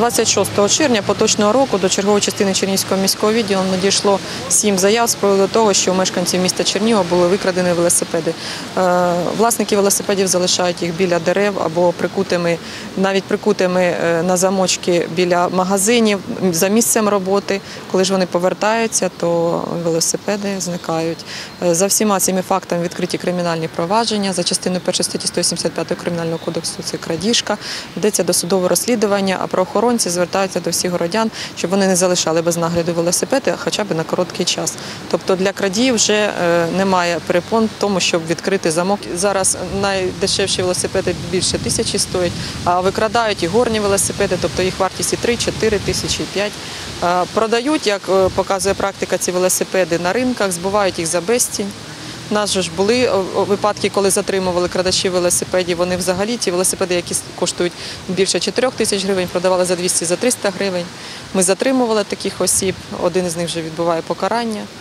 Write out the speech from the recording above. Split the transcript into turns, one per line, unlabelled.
26 червня поточного року до чергової частини Чернігівського міського відділу надійшло сім заяв з приводу того, що у мешканців міста Чернігова були викрадені велосипеди. Е, Власники велосипедів залишають їх біля дерев або прикутими, навіть прикутими е, на замочки біля магазинів за місцем роботи. Коли ж вони повертаються, то велосипеди зникають. Е, За всіма цими фактами відкриті кримінальні провадження за частиною 1 статті 185 Кримінального кодексу це крадіжка. Йдеться досудове розслідування, а правоохоронці звертаються до всіх городян, щоб вони не залишали без нагляду велосипеди хоча б на короткий час. Тобто для крадіїв вже е, немає перепон в тому, щоб відкрити замок. Зараз найдешевші велосипеди більше тисячі стоять, а викрадають і горні велосипеди, тобто їх вартість і 3-4 тисячі, і 5. Е, Продають, як е, показує практика, ці велосипеди на ринках, збувають їх за безцінь. У нас же ж були о, о, випадки, коли затримували крадачі велосипедів. Вони взагалі ті велосипеди, які коштують більше 4 тисяч гривень, продавали за 200 за 300 гривень. Ми затримували таких осіб. Один із них вже відбуває покарання.